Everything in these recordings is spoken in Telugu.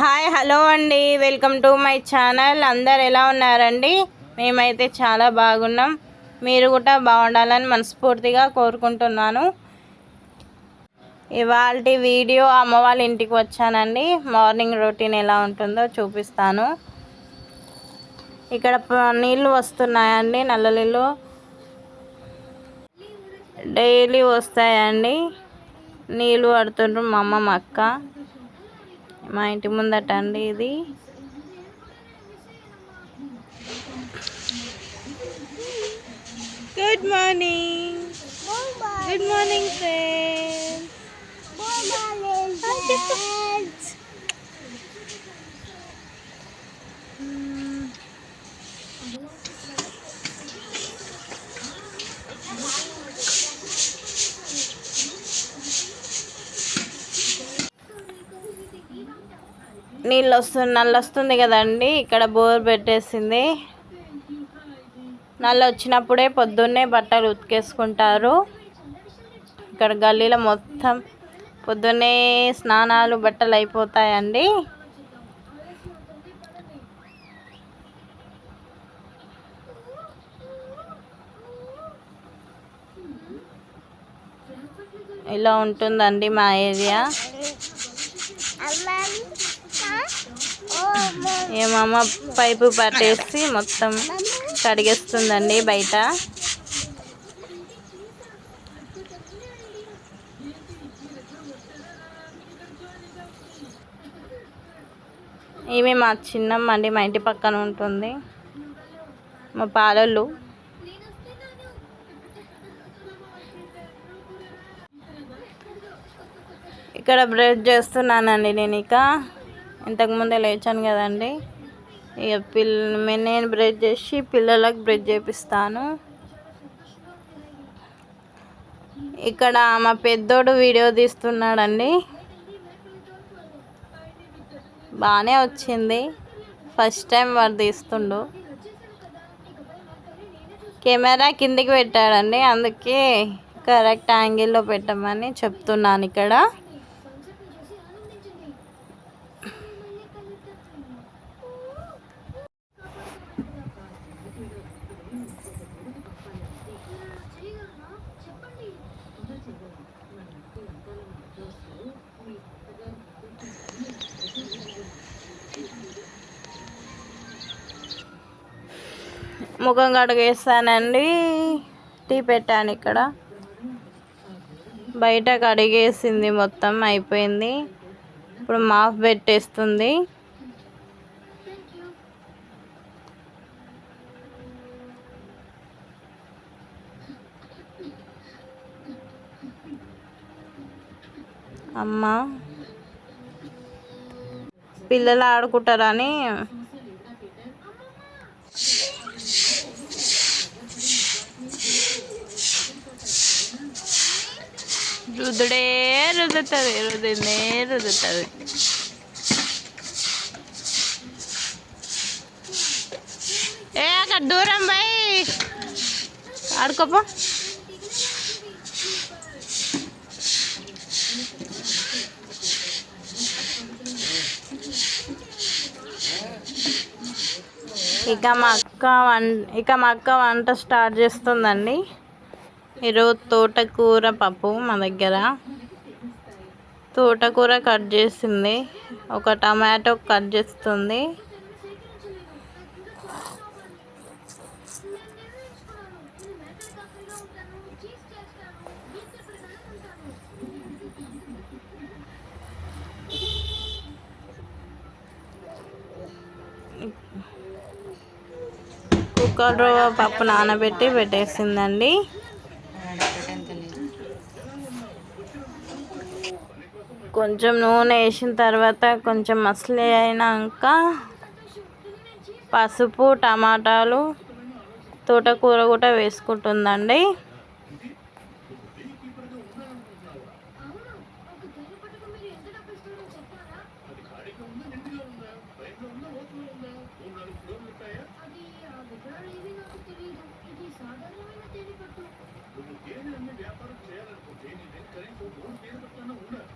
హాయ్ హలో అండి. Welcome to my channel. అందరు ఎలా ఉన్నారండి? మేమైతే చాలా బాగున్నాం. మీరు కూడా బాగుండాలని మనస్ఫూర్తిగా కోరుకుంటున్నాను. ఇవాళ వీడియో అమ్మ వాళ్ళ ఇంటికి వచ్చానండి. మార్నింగ్ రొటీన్ ఎలా ఉంటుందో చూపిస్తాను. ఇక్కడ ప- నీళ్ళు వస్తున్నాయండి నల్ల నీళ్ళు డైలీ వస్తాయండి. నీళ్ళు పడుతుండ్రు మా అమ్మ మా అక్క. మా ఇంటి ముందట అండి ఇది. Good morning good morning friend నీళ్ళు వస్తుంది నల్ల వస్తుంది కదండి. ఇక్కడ బోర్ పెట్టేసింది. నల్ల వచ్చినప్పుడే పొద్దున్నే బట్టలు ఉతికేసుకుంటారు. ఇక్కడ గల్లీలో మొత్తం పొద్దున్నే స్నానాలు బట్టలు అయిపోతాయండి. ఇలా ఉంటుందండి మా ఏరియా. ఏమమ్మ పైపు పట్టేసి మొత్తం కడిగేస్తుందండి బయట. ఈమె మా చిన్నమ్మ అండి మా ఇంటి పక్కన ఉంటుంది. మా పాలలు ఇక్కడ బ్రెడ్ చేస్తున్నానండి నేను ఇక ఇంతకుముందే లేచాను కదండి. ఇక పిల్ల నేను బ్రష్ చేసి పిల్లలకు బ్రష్ చేపిస్తాను. ఇక్కడ మా పెద్దోడు వీడియో తీస్తున్నాడండి. బాగానే వచ్చింది. ఫస్ట్ టైం వాడు తీస్తుండు. కెమెరా కిందికి పెట్టాడండి. అందుకే కరెక్ట్ యాంగిల్లో పెట్టమని చెప్తున్నాను ఇక్కడ. ముఖం కడిగేస్తానండి. టీ పెట్టాను ఇక్కడ. బయట కడిగేసింది మొత్తం అయిపోయింది. ఇప్పుడు మాఫ్ పెట్టేస్తుంది. అమ్మ. పిల్లలు ఆడుకుంటారని. రుదుడే రుదుతుంది రుద్దునే రుదుతుంది ఏ అక్కడ దూరం పోయి ఆడుకోపో. ఇక మా అక్క వన్ ఇక మా అక్క వంట స్టార్ట్ చేస్తుందండి. ఈరోజు తోటకూర పప్పు మా దగ్గర. తోటకూర కట్ చేసింది. ఒక టమాటో కట్ చేస్తుంది. కుక్కర్ పప్పు నానబెట్టి పెట్టేసిందండి. కొంచెం నూనె వేసిన తర్వాత కొంచెం మసలి అయినాక పసుపు టమాటాలు తోటకూర కూడా వేసుకుంటుందండి. ఇప్పటికే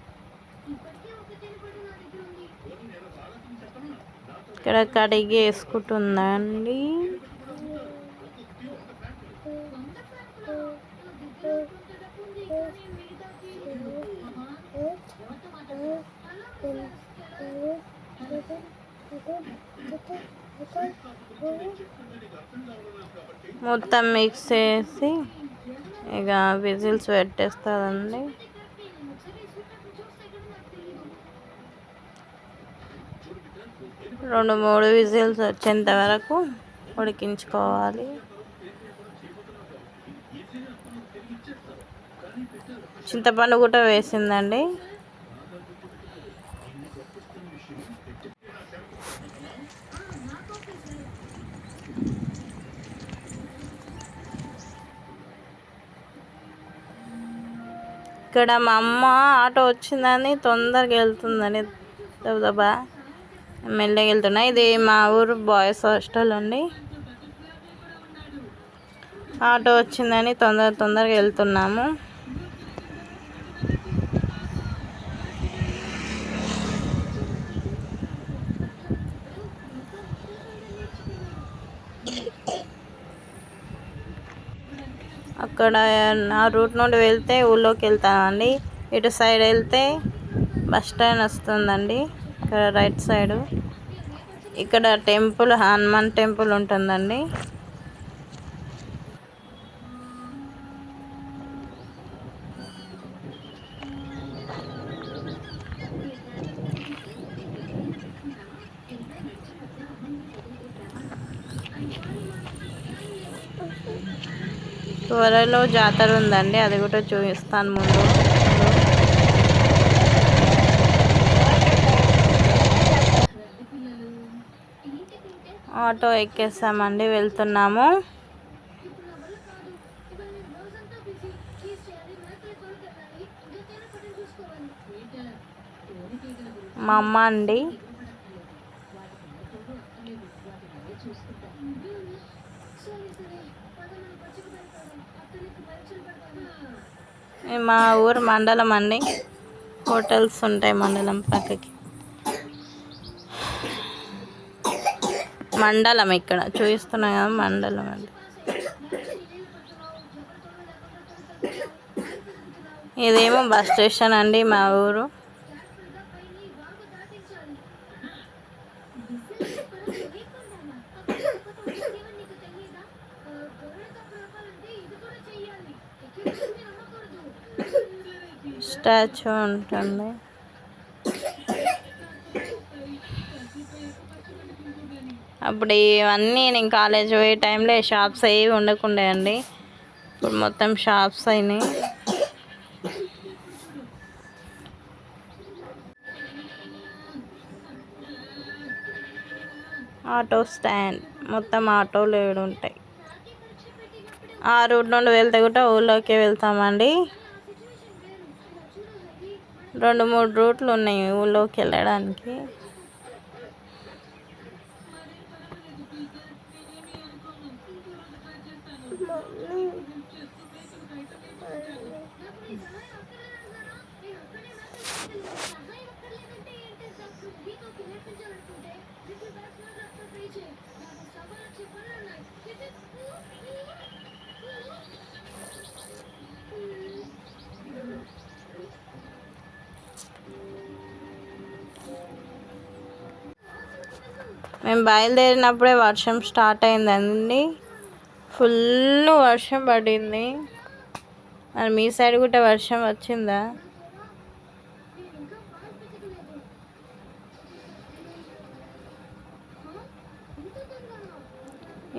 ఇక్కడ కడిగి వేసుకుంటుందండి. మొత్తం మిక్స్ చేసి ఇక విజిల్స్ పెట్టేస్తుందండి. రెండు మూడు విజిల్స్ వచ్చేంత వరకు ఉడికించుకోవాలి. చింతపండు కూడా వేసిందండి. ఇక్కడ మా అమ్మ ఆటో వచ్చిందని తొందరగా వెళ్తుందని దబదబా. మెల్లగా వెళ్తున్నా. ఇది మా ఊరు బాయ్స్ హాస్టల్ అండి. ఆటో వచ్చిందని తొందర తొందరగా వెళ్తున్నాము. అక్కడ ఆ రూట్ నుండి వెళ్తే ఊళ్ళోకి వెళ్తామండి ఇటు సైడ్ వెళ్తే బస్ స్టాండ్ వస్తుందండి. ఇక్కడ రైట్ సైడు. ఇక్కడ టెంపుల్ హనుమాన్ టెంపుల్ ఉంటుందండి. త్వరలో జాతర ఉందండి. అది కూడా చూపిస్తాను ముందు. ఆటో ఎక్కేసామండి వెళ్తున్నాము. మా అమ్మ అండి. మా ఊరు మండలం అండి. హోటల్స్ ఉంటాయి మండలం పక్కకి. మండలం ఇక్కడ. చూపిస్తున్నా కదా మండలం అండి ఇదేమో బస్ స్టేషన్ అండి మా ఊరు. స్టాచ్యూ ఉంటుంది. అప్పుడు ఇవన్నీ నేను కాలేజ్ పోయే టైంలో షాప్స్ ఏవి ఉండకుండే అండి. ఇప్పుడు మొత్తం షాప్స్ అయినాయి. Auto stand. మొత్తం ఆటోలు ఏడు ఉంటాయి. ఆ రూట్ నుండి వెళ్తే కూడా ఊళ్ళోకి వెళ్తామండి. రెండు మూడు రూట్లు ఉన్నాయి ఊళ్ళోకి వెళ్ళడానికి. మేము బయలుదేరినప్పుడే వర్షం స్టార్ట్ అయిందండి. ఫుల్ వర్షం పడింది. మరి మీ సైడ్ కూడా వర్షం వచ్చిందా?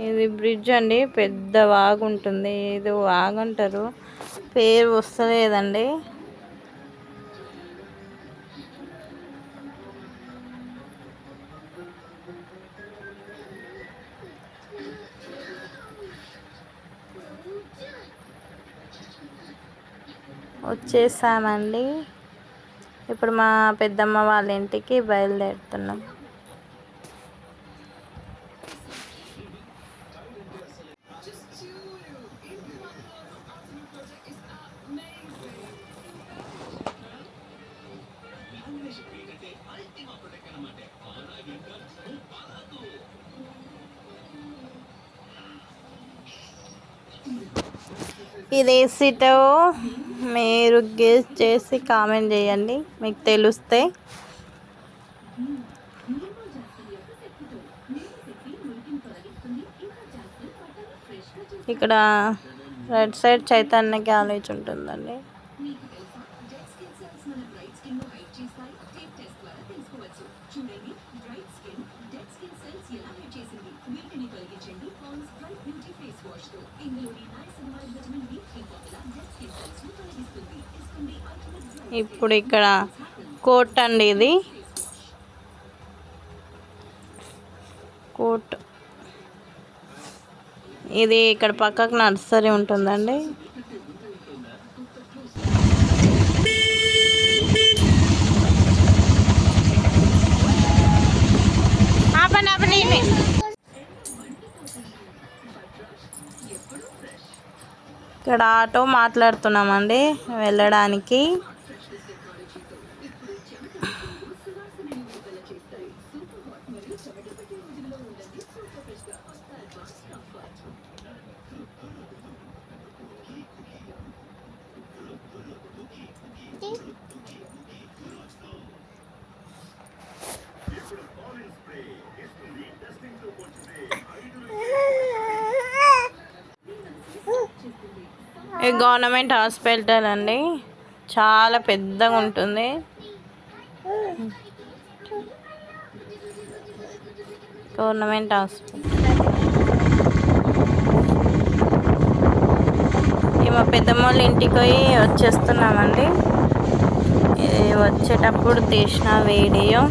ఇది బ్రిడ్జ్ అండి పెద్ద వాగు ఉంటుంది ఇది వాగు అంటారు. పేరు వస్తలేదండి. వచ్చేసామండి. ఇప్పుడు మా పెద్దమ్మ వాళ్ళ ఇంటికి బయలుదేరుతున్నాం. ఇది ఇదేసిటో మీరు గెస్ చేసి కామెంట్ చేయండి. మీకు తెలిస్తే. ఇక్కడ రైట్ సైడ్ చైతన్య కాలేజ్ ఉంటుందండి. ఇప్పుడు ఇక్కడ కోట్ అండి ఇది. కోట్. ఇది ఇక్కడ పక్కకు నర్సరీ ఉంటుందండి. ఇక్కడ ఆటో మాట్లాడుతున్నామండి వెళ్ళడానికి. ఇది గవర్నమెంట్ హాస్పిటల్ అండి. చాలా పెద్దగా ఉంటుంది. Government hospital. ఈ మా పెద్దమ్మ వాళ్ళ ఇంటికి పోయి వచ్చేస్తున్నామండి. వచ్చేటప్పుడు తీసిన వీడియో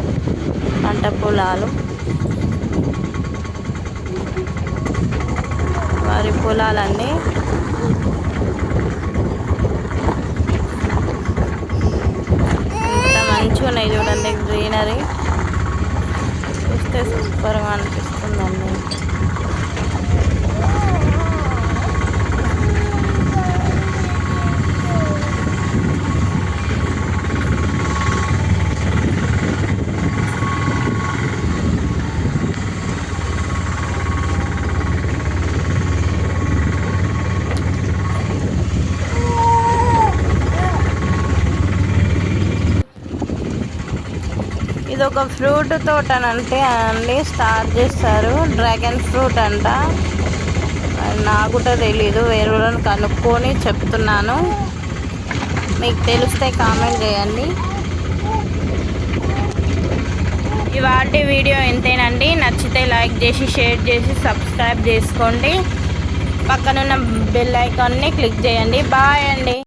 పంట పొలాలు. వరి పొలాలండి మంచిగా ఉన్నాయి చూడండి గ్రీనరీ. చూస్తే సూపర్గా అనిపిస్తుందండి. ఇది ఒక ఫ్రూట్ తోట అని అంటే అండి స్టార్ట్ చేస్తారు. డ్రాగన్ ఫ్రూట్ అంట. అది నాకు కూడా తెలీదు. వేరే కనుక్కొని చెప్తున్నాను. మీకు తెలిస్తే కామెంట్ చేయండి. ఇవాళ వీడియో ఎంతేనండి నచ్చితే లైక్ చేసి షేర్ చేసి సబ్స్క్రైబ్ చేసుకోండి. పక్కనున్న బెల్ ఐకాన్ని క్లిక్ చేయండి. బాయ్ అండి.